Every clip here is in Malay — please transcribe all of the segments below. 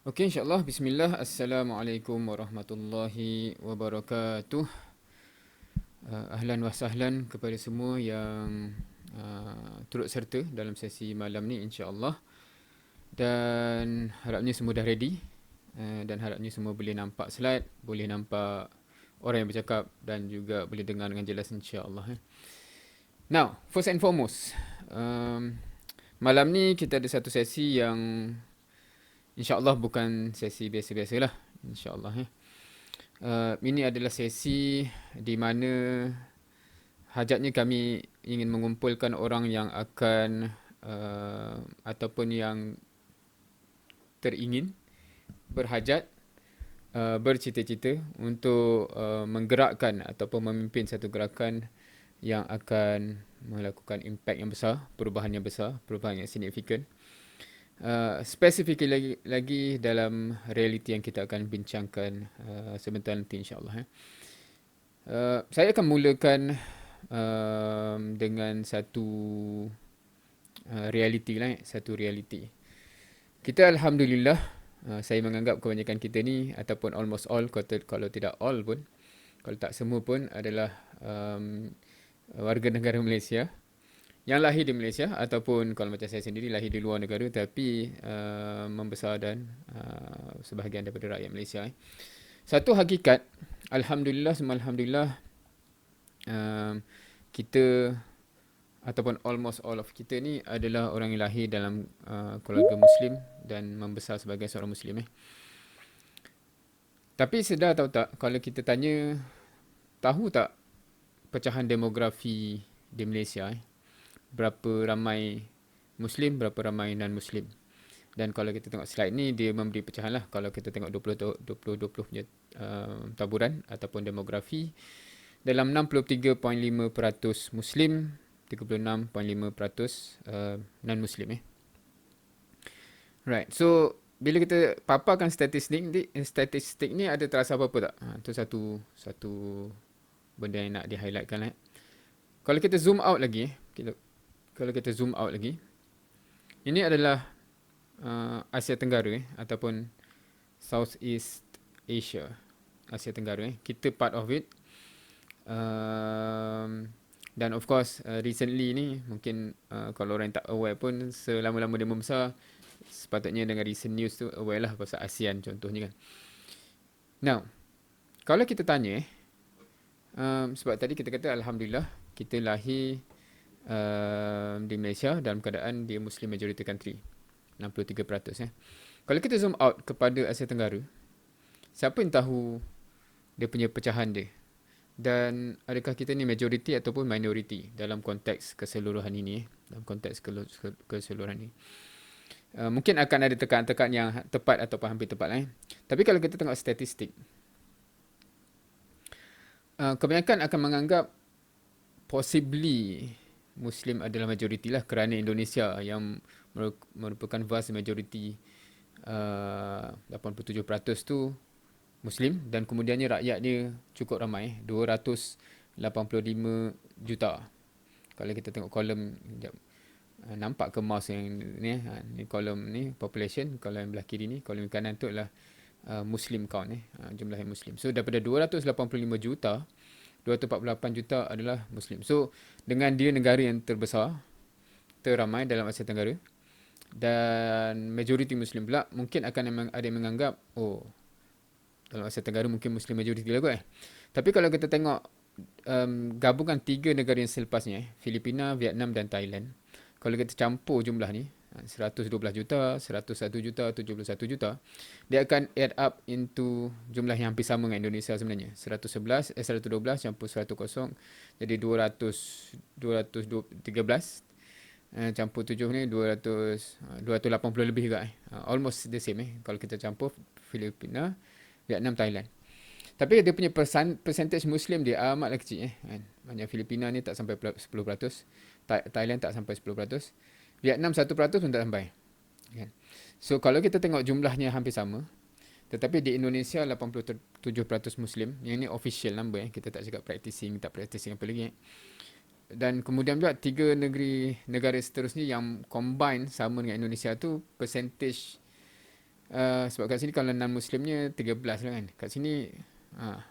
Okey insyaAllah. Bismillah. Assalamualaikum warahmatullahi wabarakatuh. Uh, Ahlan wa sahlan kepada semua yang uh, turut serta dalam sesi malam ni insyaAllah. Dan harapnya semua dah ready uh, Dan harapnya semua boleh nampak slide Boleh nampak orang yang bercakap Dan juga boleh dengar dengan jelas insyaAllah eh. Now, first and foremost um, Malam ni kita ada satu sesi yang InsyaAllah bukan sesi biasa-biasa lah. InsyaAllah. Eh. Uh, ini adalah sesi di mana hajatnya kami ingin mengumpulkan orang yang akan uh, ataupun yang teringin berhajat uh, bercita-cita untuk uh, menggerakkan ataupun memimpin satu gerakan yang akan melakukan impact yang besar, perubahan yang besar, perubahan yang signifikan. Uh, spesifik lagi lagi dalam realiti yang kita akan bincangkan uh, sebentar nanti insyaallah eh. Uh, saya akan mulakan uh, dengan satu uh, realiti lah eh. satu realiti. Kita alhamdulillah uh, saya menganggap kebanyakan kita ni ataupun almost all kalau, kalau tidak all pun kalau tak semua pun adalah um, warga negara Malaysia yang lahir di Malaysia ataupun kalau macam saya sendiri lahir di luar negara tapi uh, membesar dan uh, sebahagian daripada rakyat Malaysia. Eh. Satu hakikat, Alhamdulillah, semua Alhamdulillah, uh, kita ataupun almost all of kita ni adalah orang yang lahir dalam uh, keluarga Muslim dan membesar sebagai seorang Muslim. Eh. Tapi sedar tahu tak kalau kita tanya, tahu tak pecahan demografi di Malaysia? Eh? Berapa ramai Muslim, berapa ramai non-Muslim. Dan kalau kita tengok slide ni, dia memberi pecahan lah. Kalau kita tengok 20-20 punya uh, taburan ataupun demografi. Dalam 63.5% Muslim, 36.5% uh, non-Muslim. Eh. Right, so bila kita paparkan statistik ni, statistik ni ada terasa apa-apa tak? Ha, itu satu satu benda yang nak di-highlightkan. Eh. Kalau kita zoom out lagi, eh, kita kalau kita zoom out lagi ini adalah uh, Asia Tenggara eh, ataupun Southeast Asia Asia Tenggara eh. kita part of it um, dan of course uh, recently ni mungkin uh, kalau orang tak aware pun selama-lama dia membesar sepatutnya dengan recent news tu aware lah pasal ASEAN contohnya kan now kalau kita tanya eh, um, sebab tadi kita kata Alhamdulillah kita lahir uh, di Malaysia dalam keadaan dia Muslim majority country. 63% eh. Kalau kita zoom out kepada Asia Tenggara, siapa yang tahu dia punya pecahan dia? Dan adakah kita ni majority ataupun minority dalam konteks keseluruhan ini eh? Dalam konteks keseluruhan ini. Uh, mungkin akan ada tekan-tekan yang tepat ataupun hampir tepat eh. Tapi kalau kita tengok statistik, uh, kebanyakan akan menganggap possibly Muslim adalah majoriti lah kerana Indonesia yang merupakan vast majoriti uh, 87% tu Muslim dan kemudiannya rakyat dia cukup ramai 285 juta. Kalau kita tengok kolom sekejap. Uh, nampak ke mouse yang ni ha, ni kolom ni population kalau yang belah kiri ni kolom kanan tu adalah uh, Muslim count eh uh, jumlah yang Muslim. So daripada 285 juta 248 juta adalah Muslim. So dengan dia negara yang terbesar, teramai dalam Asia Tenggara dan majoriti Muslim pula mungkin akan ada yang menganggap oh dalam Asia Tenggara mungkin Muslim majoriti lah kot eh. Tapi kalau kita tengok um, gabungan tiga negara yang selepasnya eh, Filipina, Vietnam dan Thailand. Kalau kita campur jumlah ni, 112 juta, 101 juta, 71 juta, dia akan add up into jumlah yang hampir sama dengan Indonesia sebenarnya. 111, eh 112 campur 100, jadi 200, 213, eh, campur 7 ni 200, 280 lebih juga. Eh. Uh, almost the same eh, kalau kita campur Filipina, Vietnam, Thailand. Tapi dia punya persen, percentage Muslim dia amatlah kecil. Eh. Kan? Banyak Filipina ni tak sampai 10%, Thailand tak sampai 10%. Vietnam 1% pun tak sampai. Kan? So kalau kita tengok jumlahnya hampir sama, tetapi di Indonesia 87% Muslim, yang ini official number eh. kita tak cakap practicing, tak practicing apa lagi. Eh. Dan kemudian juga tiga negeri negara seterusnya yang combine sama dengan Indonesia tu percentage Uh, sebab kat sini kalau non-Muslimnya 13 lah kan. Kat sini uh,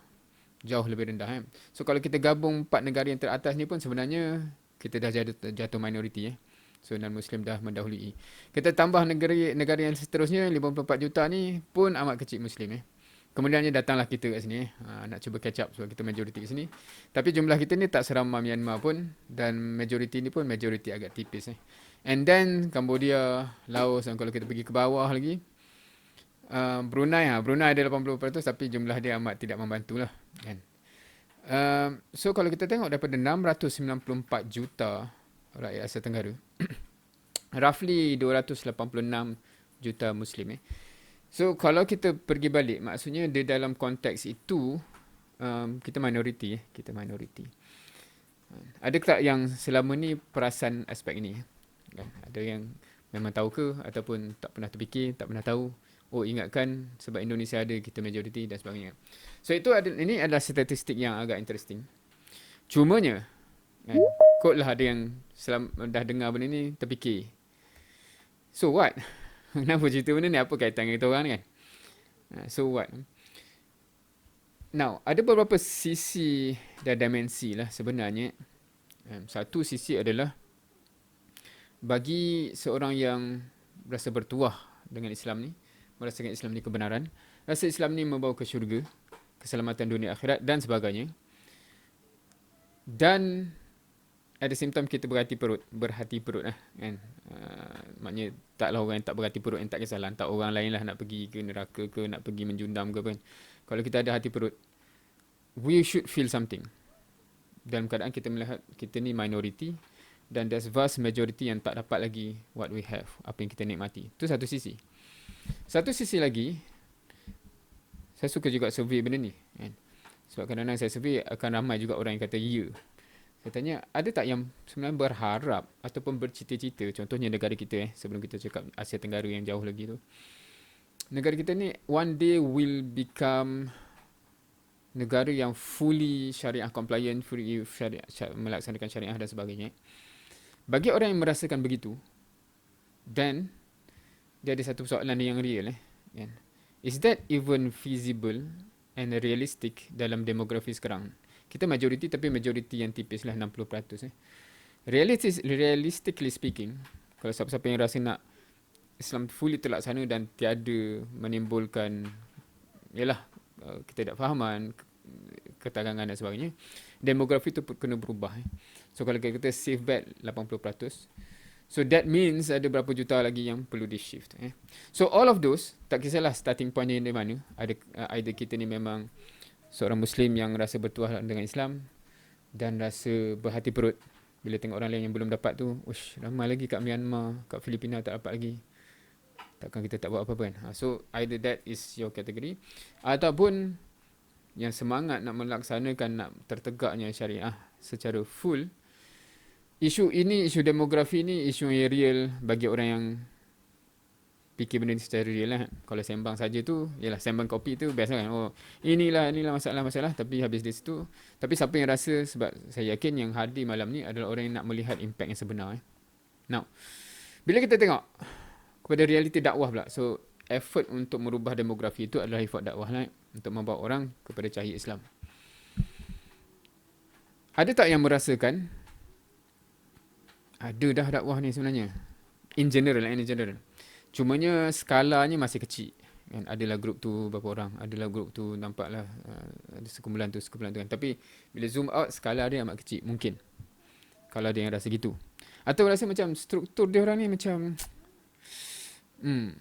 jauh lebih rendah kan. So kalau kita gabung empat negara yang teratas ni pun sebenarnya kita dah jatuh, jatuh minoriti eh. So non-Muslim dah mendahului. Kita tambah negara negara yang seterusnya 54 juta ni pun amat kecil Muslim eh. Kemudiannya datanglah kita kat sini eh. Ha, nak cuba catch up sebab kita majoriti kat sini. Tapi jumlah kita ni tak seramai Myanmar pun dan majoriti ni pun majoriti agak tipis eh. And then Cambodia, Laos dan kalau kita pergi ke bawah lagi uh, Brunei ha. Brunei ada 80% tapi jumlah dia amat tidak membantu lah kan. Uh, so kalau kita tengok daripada 694 juta rakyat Asia Tenggara roughly 286 juta muslim eh. So kalau kita pergi balik maksudnya di dalam konteks itu um, kita minoriti eh, kita minoriti. Ada tak yang selama ni perasan aspek ini? Kan? Ada yang memang tahu ke ataupun tak pernah terfikir, tak pernah tahu. Oh ingatkan sebab Indonesia ada kita majoriti dan sebagainya. So itu ada ini adalah statistik yang agak interesting. Cumanya kan, kot lah ada yang selam, dah dengar benda ni terfikir. So what? Kenapa cerita benda ni? Apa kaitan kita orang ni kan? Ha, so what? Now, ada beberapa sisi dan dimensi lah sebenarnya. Satu sisi adalah bagi seorang yang rasa bertuah dengan Islam ni, merasakan Islam ni kebenaran, rasa Islam ni membawa ke syurga, keselamatan dunia akhirat dan sebagainya. Dan at the same time kita berhati perut, berhati perut lah kan. Uh, maknanya taklah orang yang tak berhati perut yang tak kisahlah tak orang lain lah nak pergi ke neraka ke nak pergi menjundam ke kan. Kalau kita ada hati perut, we should feel something. Dalam keadaan kita melihat kita ni minority, dan there's vast majority yang tak dapat lagi what we have, apa yang kita nikmati. Itu satu sisi. Satu sisi lagi, saya suka juga survey benda ni. Kan? Sebab kadang-kadang saya survey akan ramai juga orang yang kata ya. Saya tanya, ada tak yang sebenarnya berharap ataupun bercita-cita, contohnya negara kita eh, sebelum kita cakap Asia Tenggara yang jauh lagi tu. Negara kita ni one day will become negara yang fully syariah compliant, fully syariah, melaksanakan syariah dan sebagainya. Bagi orang yang merasakan begitu, then dia ada satu soalan yang real eh. Kan? Is that even feasible and realistic dalam demografi sekarang? Kita majoriti tapi majoriti yang tipis lah 60% eh. Realistic, realistically speaking, kalau siapa-siapa yang rasa nak Islam fully terlaksana dan tiada menimbulkan yalah uh, kita tak fahaman ketegangan dan sebagainya demografi tu kena berubah eh. So kalau kita save bet 80%. So that means ada berapa juta lagi yang perlu di shift. Eh. So all of those, tak kisahlah starting point ni di mana. Ada, uh, either kita ni memang seorang Muslim yang rasa bertuah dengan Islam dan rasa berhati perut bila tengok orang lain yang belum dapat tu. Ush, ramai lagi kat Myanmar, kat Filipina tak dapat lagi. Takkan kita tak buat apa-apa kan. Uh, so either that is your category. Ataupun yang semangat nak melaksanakan, nak tertegaknya syariah secara full isu ini, isu demografi ni isu yang real bagi orang yang fikir benda ni secara real lah. Kalau sembang saja tu, yalah sembang kopi tu biasa kan. Oh, inilah inilah masalah-masalah tapi habis di situ. Tapi siapa yang rasa sebab saya yakin yang hadir malam ni adalah orang yang nak melihat impact yang sebenar eh. Now, bila kita tengok kepada realiti dakwah pula. So, effort untuk merubah demografi itu adalah effort dakwah lah eh, untuk membawa orang kepada cahaya Islam. Ada tak yang merasakan ada dah dakwah ni sebenarnya. In general, in general. Cumanya skalanya masih kecil. Kan? Adalah grup tu berapa orang. Adalah grup tu nampaklah uh, ada sekumpulan tu, sekumpulan tu kan. Tapi bila zoom out, skala dia amat kecil. Mungkin. Kalau ada yang rasa gitu. Atau rasa macam struktur dia orang ni macam... Hmm,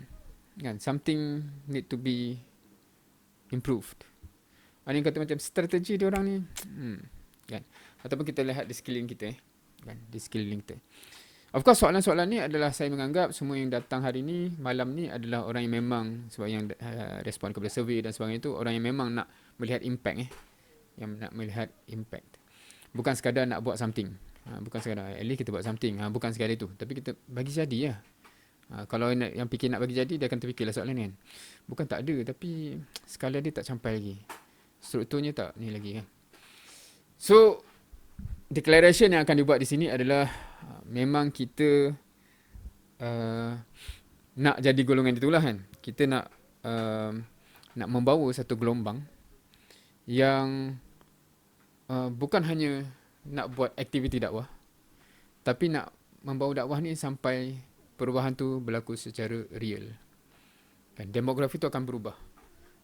kan, something need to be improved. Ada yang kata macam strategi dia orang ni. Hmm, kan. Ataupun kita lihat di sekeliling kita eh kan di sekeliling kita. Of course soalan-soalan ni adalah saya menganggap semua yang datang hari ni malam ni adalah orang yang memang sebab yang uh, respon kepada survey dan sebagainya itu orang yang memang nak melihat impact eh yang nak melihat impact. Bukan sekadar nak buat something. Ha, bukan sekadar at least kita buat something. Ha, bukan sekadar itu. Tapi kita bagi jadi lah. Ha, kalau nak, yang fikir nak bagi jadi, dia akan terfikirlah soalan ni kan. Bukan tak ada, tapi skala dia tak sampai lagi. Strukturnya tak ni lagi kan. So, declaration yang akan dibuat di sini adalah memang kita uh, nak jadi golongan itulah kan. Kita nak uh, nak membawa satu gelombang yang uh, bukan hanya nak buat aktiviti dakwah tapi nak membawa dakwah ni sampai perubahan tu berlaku secara real. Dan demografi tu akan berubah.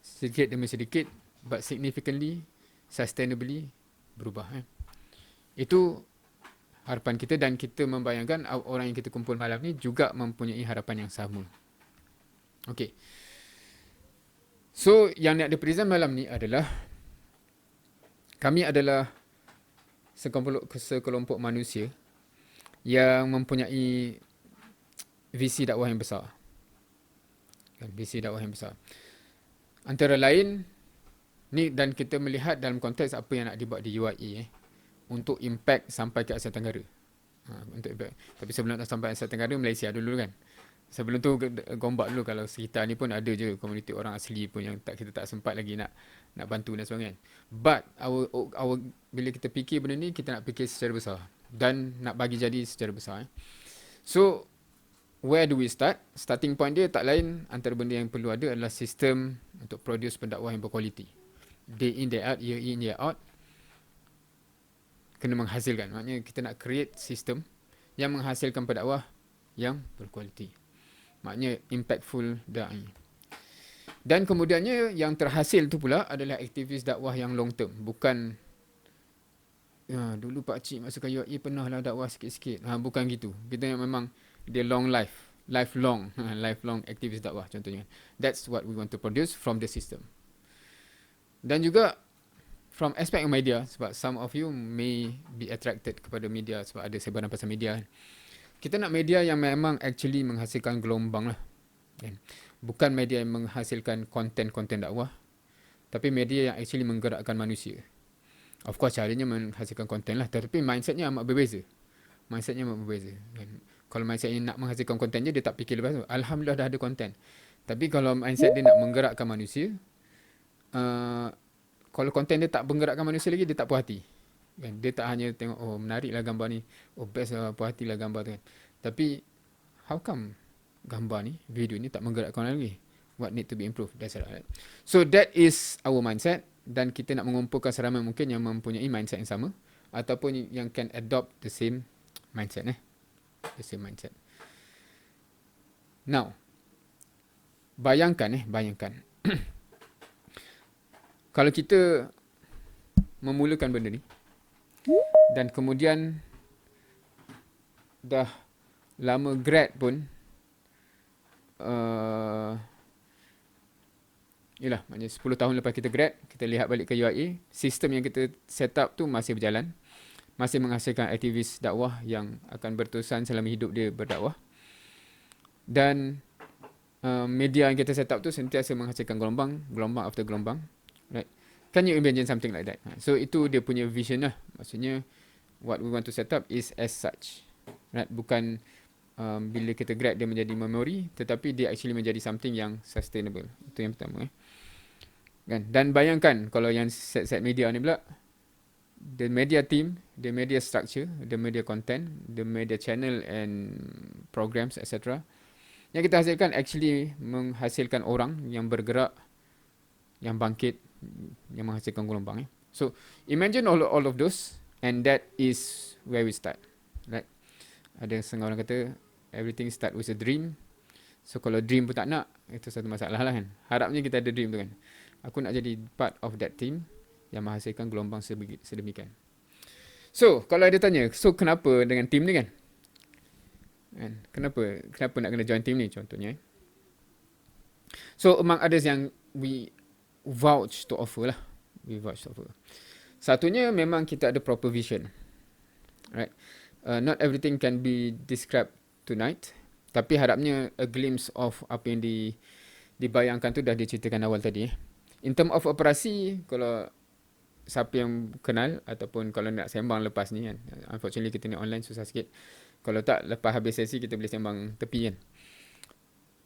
Sedikit demi sedikit but significantly sustainably berubah eh. Itu harapan kita dan kita membayangkan orang yang kita kumpul malam ni juga mempunyai harapan yang sama. Okey. So yang nak dipresent malam ni adalah kami adalah sekelompok sekelompok manusia yang mempunyai visi dakwah yang besar. Kan, visi dakwah yang besar. Antara lain ni dan kita melihat dalam konteks apa yang nak dibuat di UAE eh untuk impact sampai ke Asia Tenggara. Ha, untuk impact. Tapi sebelum nak sampai Asia Tenggara, Malaysia dulu kan. Sebelum tu gombak dulu kalau sekitar ni pun ada je komuniti orang asli pun yang tak kita tak sempat lagi nak nak bantu dan sebagainya. But our, our bila kita fikir benda ni kita nak fikir secara besar dan nak bagi jadi secara besar. Eh. So where do we start? Starting point dia tak lain antara benda yang perlu ada adalah sistem untuk produce pendakwah yang berkualiti. Day in day out, year in year out kena menghasilkan. Maknanya kita nak create sistem yang menghasilkan pendakwah yang berkualiti. Maknanya impactful da'i. Dan kemudiannya yang terhasil tu pula adalah aktivis dakwah yang long term. Bukan ya, dulu Pak Cik masukkan UAE pernah lah dakwah sikit-sikit. Ha, bukan gitu. Kita yang memang dia long life. Lifelong. lifelong aktivis dakwah contohnya. That's what we want to produce from the system. Dan juga from aspect of media sebab some of you may be attracted kepada media sebab ada sebaran pasal media. Kita nak media yang memang actually menghasilkan gelombang lah. Kan? bukan media yang menghasilkan konten-konten dakwah tapi media yang actually menggerakkan manusia. Of course caranya menghasilkan konten lah tapi mindsetnya amat berbeza. Mindsetnya amat berbeza kan? kalau mindsetnya nak menghasilkan konten je dia tak fikir lepas tu. Alhamdulillah dah ada konten tapi kalau mindset dia nak menggerakkan manusia uh, kalau konten dia tak menggerakkan manusia lagi dia tak puas hati. Kan? Dia tak hanya tengok oh menariklah gambar ni. Oh best lah puas hatilah gambar tu kan. Tapi how come gambar ni video ni tak menggerakkan orang lagi? What need to be improved? That's right so that is our mindset. Dan kita nak mengumpulkan seramai mungkin yang mempunyai mindset yang sama ataupun yang can adopt the same mindset eh? The same mindset. Now bayangkan eh? Bayangkan kalau kita memulakan benda ni dan kemudian dah lama grad pun uh, Yalah, maknanya 10 tahun lepas kita grad, kita lihat balik ke UIA, sistem yang kita set up tu masih berjalan. Masih menghasilkan aktivis dakwah yang akan berterusan selama hidup dia berdakwah. Dan uh, media yang kita set up tu sentiasa menghasilkan gelombang, gelombang after gelombang. Right. Can you imagine something like that? Ha, so itu dia punya vision lah. Maksudnya what we want to set up is as such. Right. Bukan um, bila kita grad dia menjadi memory tetapi dia actually menjadi something yang sustainable. Itu yang pertama eh. Kan? Dan bayangkan kalau yang set-set media ni pula the media team, the media structure, the media content, the media channel and programs etc. Yang kita hasilkan actually menghasilkan orang yang bergerak yang bangkit yang menghasilkan gelombang eh. So imagine all all of those and that is where we start. Right? Ada setengah orang kata everything start with a dream. So kalau dream pun tak nak, itu satu masalah lah kan. Harapnya kita ada dream tu kan. Aku nak jadi part of that team yang menghasilkan gelombang sedemikian. So, kalau ada tanya, so kenapa dengan team ni kan? kan? Kenapa? Kenapa nak kena join team ni contohnya? Eh? So, among others yang we vouch to offer lah. We vouch to offer. Satunya memang kita ada proper vision. Right. Uh, not everything can be described tonight. Tapi harapnya a glimpse of apa yang di, dibayangkan tu dah diceritakan awal tadi. Eh. In term of operasi, kalau siapa yang kenal ataupun kalau nak sembang lepas ni kan. Unfortunately kita ni online susah sikit. Kalau tak lepas habis sesi kita boleh sembang tepi kan.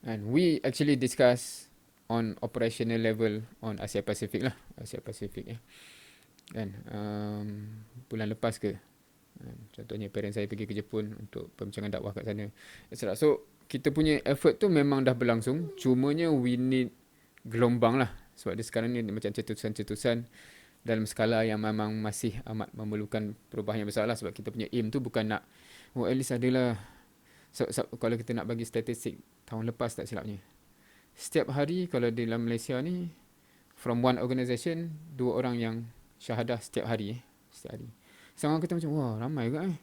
And we actually discuss on operational level on Asia Pacific lah Asia Pacific eh kan um, bulan lepas ke um, contohnya parents saya pergi ke Jepun untuk pembincangan dakwah kat sana etc. so kita punya effort tu memang dah berlangsung cumanya we need gelombang lah. Sebab dia sekarang ni macam cetusan-cetusan dalam skala yang memang masih amat memerlukan perubahan yang besar lah. Sebab kita punya aim tu bukan nak, oh at least adalah, so, so, kalau kita nak bagi statistik tahun lepas tak silapnya. Setiap hari kalau di dalam Malaysia ni, from one organisation, dua orang yang syahadah setiap hari. Eh, setiap hari. Sama kita macam, wah ramai juga eh.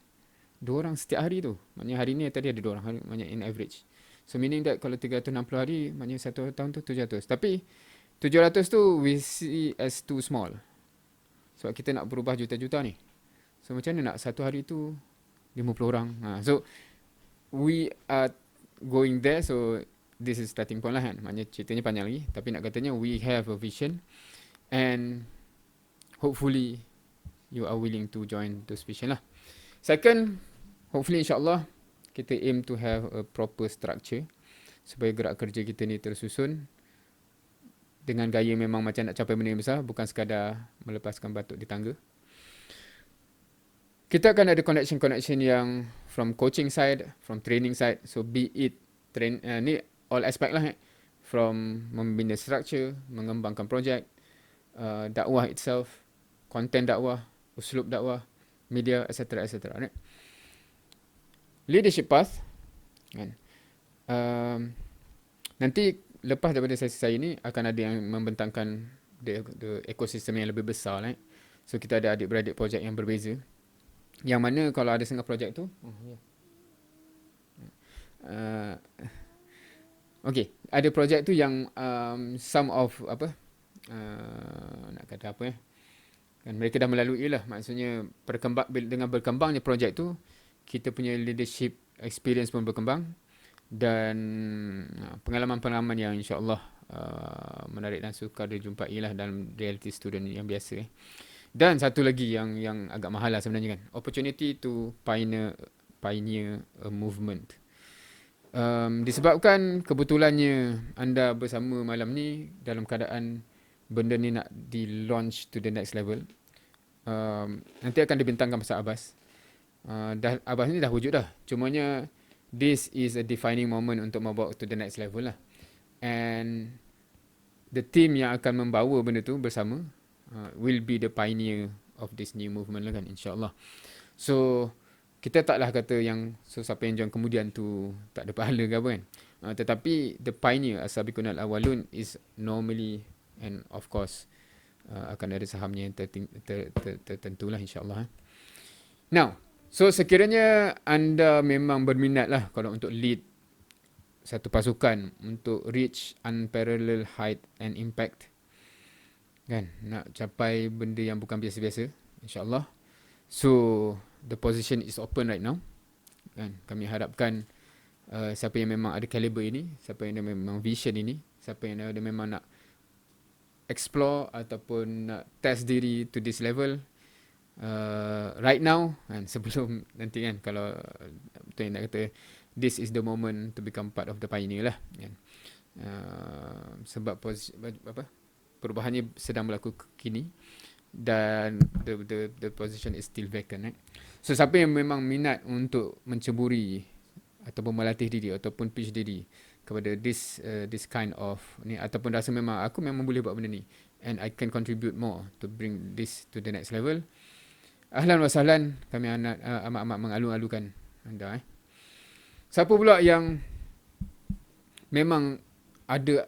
Dua orang setiap hari tu. Maknanya hari ni tadi ada dua orang. Maknanya in average. So meaning that kalau 360 hari, maknanya satu tahun tu 700. Tapi 700 tu we see as too small. Sebab kita nak berubah juta-juta ni. So macam mana nak satu hari tu 50 orang. Ha, so we are going there. So this is starting point lah kan. Maknanya ceritanya panjang lagi. Tapi nak katanya we have a vision. And hopefully you are willing to join this vision lah. Second, hopefully insyaAllah kita aim to have a proper structure supaya gerak kerja kita ni tersusun dengan gaya memang macam nak capai benda yang besar bukan sekadar melepaskan batuk di tangga. Kita akan ada connection-connection yang from coaching side, from training side. So be it train uh, ni all aspect lah eh. From membina structure, mengembangkan projek, uh, dakwah itself, content dakwah, uslub dakwah, media etc etc. Right? leadership path kan um, nanti lepas daripada sesi saya ni akan ada yang membentangkan the, the ekosistem yang lebih besar right? so kita ada adik-beradik projek yang berbeza yang mana kalau ada setengah projek tu oh, yeah. uh, Okay, ada projek tu yang um, some of apa uh, nak kata apa eh? Kan mereka dah melalui lah. Maksudnya perkembang dengan berkembangnya projek tu, kita punya leadership experience pun berkembang dan uh, pengalaman-pengalaman yang insyaAllah uh, menarik dan sukar dijumpai lah dalam reality student yang biasa. Eh. Dan satu lagi yang yang agak mahal lah sebenarnya kan. Opportunity to pioneer, pioneer a movement. Um, disebabkan kebetulannya anda bersama malam ni dalam keadaan benda ni nak di launch to the next level. Um, nanti akan dibintangkan pasal Abbas. Uh, dah Abbas ni dah wujud dah. Cumanya this is a defining moment untuk membawa to the next level lah. And the team yang akan membawa benda tu bersama uh, will be the pioneer of this new movement lah kan insyaallah. So kita taklah kata yang so siapa yang join kemudian tu tak ada pahala ke apa kan. Uh, tetapi the pioneer asabikun al awalun is normally and of course uh, akan ada sahamnya yang tertentu ter, ter, ter, ter, lah insyaAllah. Eh. Now, So sekiranya anda memang berminat lah kalau untuk lead satu pasukan untuk reach unparalleled height and impact kan nak capai benda yang bukan biasa-biasa insyaallah so the position is open right now. Kan? Kami harapkan uh, siapa yang memang ada caliber ini siapa yang memang vision ini siapa yang ada memang nak explore ataupun nak test diri to this level uh, right now kan? Sebelum nanti kan? Kalau betul nak kata this is the moment to become part of the pioneer lah kan? Uh, sebab pos, apa perubahannya sedang berlaku kini dan the the the position is still vacant right? so siapa yang memang minat untuk menceburi ataupun melatih diri ataupun pitch diri kepada this uh, this kind of ni ataupun rasa memang aku memang boleh buat benda ni and I can contribute more to bring this to the next level Ahlan wa sahlan kami anak uh, amat-amat mengalu-alukan anda eh. Siapa pula yang memang ada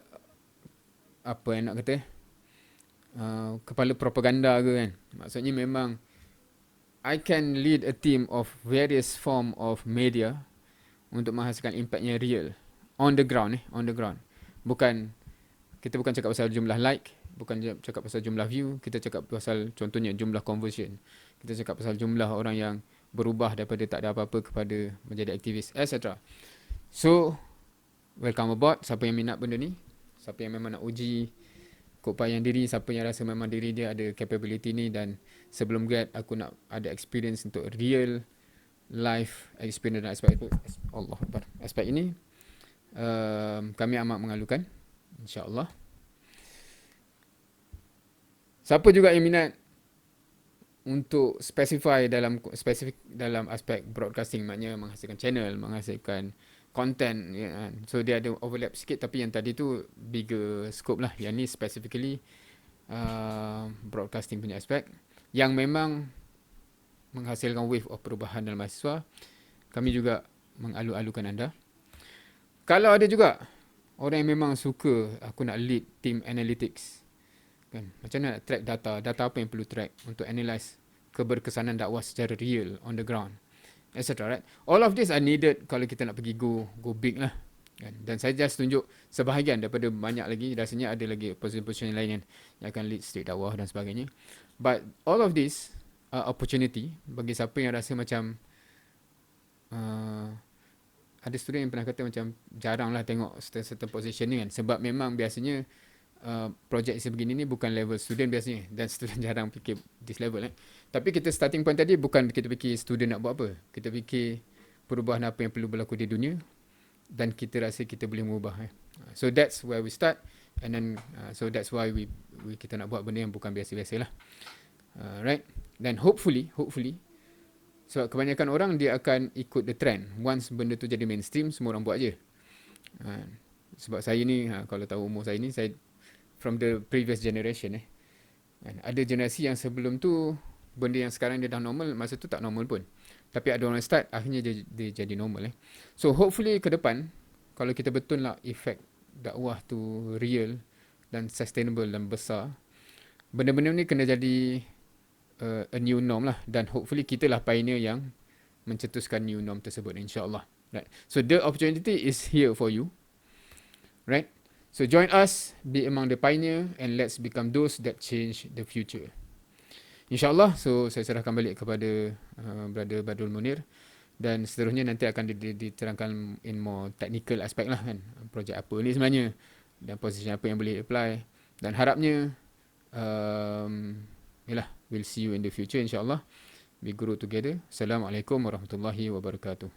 apa yang nak kata uh, kepala propaganda ke kan. Maksudnya memang I can lead a team of various form of media untuk menghasilkan impact yang real on the ground eh, on the ground. Bukan kita bukan cakap pasal jumlah like, bukan cakap pasal jumlah view, kita cakap pasal contohnya jumlah conversion kita cakap pasal jumlah orang yang berubah daripada tak ada apa-apa kepada menjadi aktivis etc. So welcome aboard siapa yang minat benda ni siapa yang memang nak uji keupayaan diri siapa yang rasa memang diri dia ada capability ni dan sebelum get aku nak ada experience untuk real life experience dan aspek itu Allah Akbar. Aspek ini um, kami amat mengalukan insyaallah. Siapa juga yang minat untuk specify dalam spesifik dalam aspek broadcasting? Maknanya menghasilkan channel menghasilkan content ya kan. So dia ada overlap sikit tapi yang tadi tu bigger scope lah. Yang ni specifically uh, broadcasting punya aspek yang memang menghasilkan wave of perubahan dalam mahasiswa. Kami juga mengalu-alukan anda. Kalau ada juga orang yang memang suka aku nak lead team analytics. Kan? Macam mana nak track data? Data apa yang perlu track untuk analyze keberkesanan dakwah secara real on the ground. Etc. Right? All of this are needed kalau kita nak pergi go go big lah. Kan? Dan saya just tunjuk sebahagian daripada banyak lagi. Rasanya ada lagi position-position lain yang, yang akan lead state dakwah dan sebagainya. But all of this uh, opportunity bagi siapa yang rasa macam uh, ada student yang pernah kata macam jarang lah tengok certain, certain position ni kan sebab memang biasanya uh, projek sebegini ni bukan level student biasanya dan student jarang fikir this level eh. Tapi kita starting point tadi bukan kita fikir student nak buat apa. Kita fikir perubahan apa yang perlu berlaku di dunia dan kita rasa kita boleh mengubah eh. So that's where we start and then uh, so that's why we, we kita nak buat benda yang bukan biasa-biasa lah. Uh, right? Dan hopefully, hopefully, sebab kebanyakan orang dia akan ikut the trend. Once benda tu jadi mainstream, semua orang buat je. Uh, sebab saya ni, uh, kalau tahu umur saya ni, saya from the previous generation eh. And ada generasi yang sebelum tu, benda yang sekarang dia dah normal, masa tu tak normal pun. Tapi ada orang start, akhirnya dia, dia jadi normal eh. So hopefully ke depan, kalau kita betul lah efek dakwah tu real dan sustainable dan besar, benda-benda ni kena jadi uh, a new norm lah dan hopefully kita lah pioneer yang mencetuskan new norm tersebut insyaallah right so the opportunity is here for you right so join us be among the pioneer and let's become those that change the future insyaallah so saya serahkan balik kepada uh, brother Badul Munir dan seterusnya nanti akan diterangkan in more technical aspect lah kan projek apa ni sebenarnya dan position apa yang boleh apply dan harapnya um, yalah We'll see you in the future insyaAllah. We grow together. Assalamualaikum warahmatullahi wabarakatuh.